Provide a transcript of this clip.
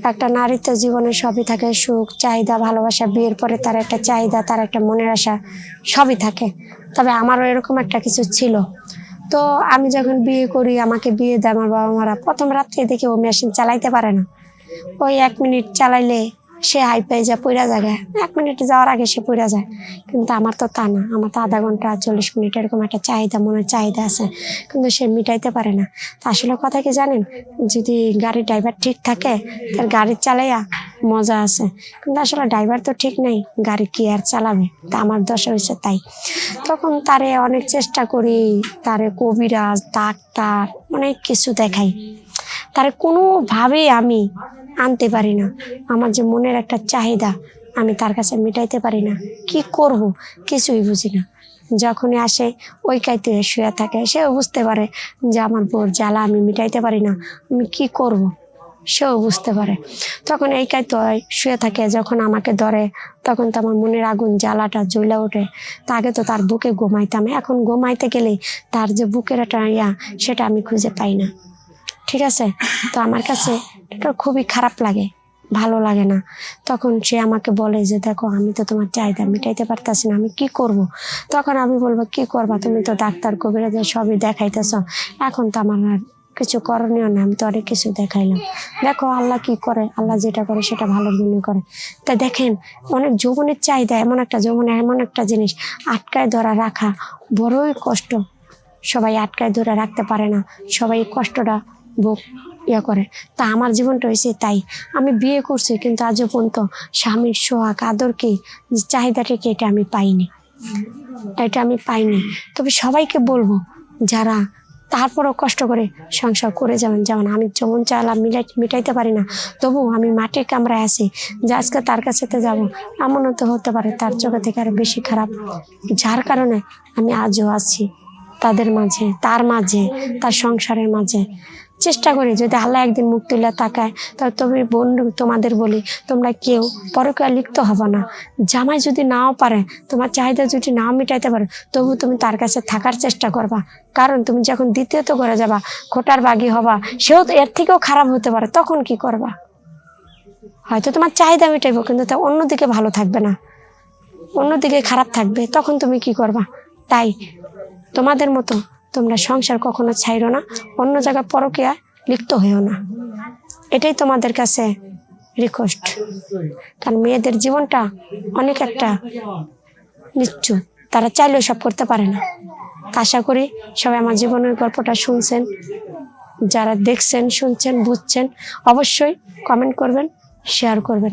একটা নারীর তো জীবনে সবই থাকে, সুখ, চাহিদা, ভালোবাসা, বিয়ের পরে তার একটা চাহিদা, তার একটা মনের আশা, সবই থাকে। তবে আমারও এরকম একটা কিছু ছিল। তো আমি যখন বিয়ে করি, আমাকে বিয়ে দেয় আমার বাবা মারা প্রথম রাত্রে দেখে ও মেশিন চালাইতে পারে না। ওই এক মিনিট চালাইলে সে হাই পেয়ে যায় পইরা জায়গায় এক মিনিট যাওয়ার আগে সে পইরা যায়। কিন্তু আমার তো তা না। আমার তো আধা ঘণ্টা চল্লিশ মিনিট এরকম একটা চাহিদা, মনের চাহিদা আছে। কিন্তু সে মিটাইতে পারে না। তা আসলে কথা কি জানেন? যদি গাড়ির ড্রাইভার ঠিক থাকে, তার গাড়ি চালাইয়া মজা আছে। কিন্তু আসলে ড্রাইভার তো ঠিক নেই, গাড়ি কি আর চালাবে? তা আমার দশা হয়েছে তাই। তখন তারে অনেক চেষ্টা করি, তারে কবিরাজ, ডাক্তার, অনেক কিছু দেখাই। তার কোনোভাবেই আমি আনতে পারি না। আমার যে মনের একটা চাহিদা, আমি তার কাছে মেটাইতে পারি না। কি করব? কিছুই বুঝি না। যখনই আসে, ওই কাইতে শুয়ে থাকে। সেও বুঝতে পারে যে আমার বোর জ্বালা, আমি মিটাইতে পারি না। আমি কি করব। সেও বুঝতে পারে। তখন এই কাইতে শুয়ে থাকে, যখন আমাকে ধরে, তখন তো আমার মনের আগুন, জ্বালাটা জ্বলে ওঠে। তা আগে তো তার বুকে ঘুমাইতাম। এখন ঘুমাইতে গেলে তার যে বুকের একটা ইয়া, সেটা আমি খুঁজে পাই না। ঠিক আছে? তো আমার কাছে এটা খুবই খারাপ লাগে, ভালো লাগে না। তখন সে আমাকে বলে যে, দেখো, আমি তো তোমার চাহিদা মিটাইতে পারতাছি না, আমি কি করব। তখন আমি বলব, কি করবা? তুমি তো ডাক্তার কবিরাজের সবই দেখাইতেছ। এখন তো আমার আর কিছু করণীয় না, আমি তো অনেক কিছু দেখাইলাম। দেখো, আল্লাহ কি করে? আল্লাহ যেটা করে, সেটা ভালোর জন্য করে। তা দেখেন, অনেক যৌবনের চাহিদা এমন একটা যৌবন, এমন একটা জিনিস, আটকায় ধরা রাখা বড়ই কষ্ট। সবাই আটকায় ধরে রাখতে পারে না। সবাই কষ্টটা ইয়া করে। তা আমার জীবনটা হয়েছে তাই। আমি বিয়ে করছি, কিন্তু আজও পর্যন্ত স্বামীর সোহাগ আদরকে চাহিদাটাকে এটা আমি পাইনি। এটা আমি পাইনি। তবে সবাইকে বলব, যারা তারপরও কষ্ট করে সংসার করে যাবেন, যেমন আমি যেমন চাইলাম, মিলাই মিটাইতে পারি না তবু আমি মাটির কামরায় আছি, যে আজকে তার কাছে তো যাব, এমনও তো হতে পারে তার চোখে থেকে আরও বেশি খারাপ। যার কারণে আমি আজও আছি। তাদের মাঝে, তার মাঝে, তার সংসারের মাঝে। চেষ্টা করি যদি আল্লাহ একদিন মুখ তুলে তাকায় তাহলে তবে বন্ধু তোমাদের বলি, তোমরা কেউ পরকে লিপ্ত হবে না। জামাই যদি নাও পারে, তোমার চাহিদা যদি নাও মিটাইতে পারে, তবু তুমি তার কাছে থাকার চেষ্টা করবা। কারণ তুমি যখন দ্বিতীয়ত করে যাবা, খোটার বাগি হবা, সেও এর থেকেও খারাপ হতে পারে, তখন কি করবা? হয়তো তোমার চাহিদা মিটাইবো, কিন্তু তা অন্যদিকে ভালো থাকবে না। অন্যদিকে খারাপ থাকবে, তখন তুমি কি করবা? তাই তোমাদের মতো তোমরা সংসার কখনো ছাইরো না, অন্য জায়গায় পরকিয়া লিপ্ত হয়েও না। এটাই তোমাদের কাছে রিকোয়েস্ট কারণ মেয়েদের জীবনটা অনেক একটা নিশ্চু তারা চাইলেও সব করতে পারে না। আশা করি সবাই আমার জীবনের গল্পটা শুনছেন, যারা দেখছেন, শুনছেন, বুঝছেন, অবশ্যই কমেন্ট করবেন শেয়ার করবেন।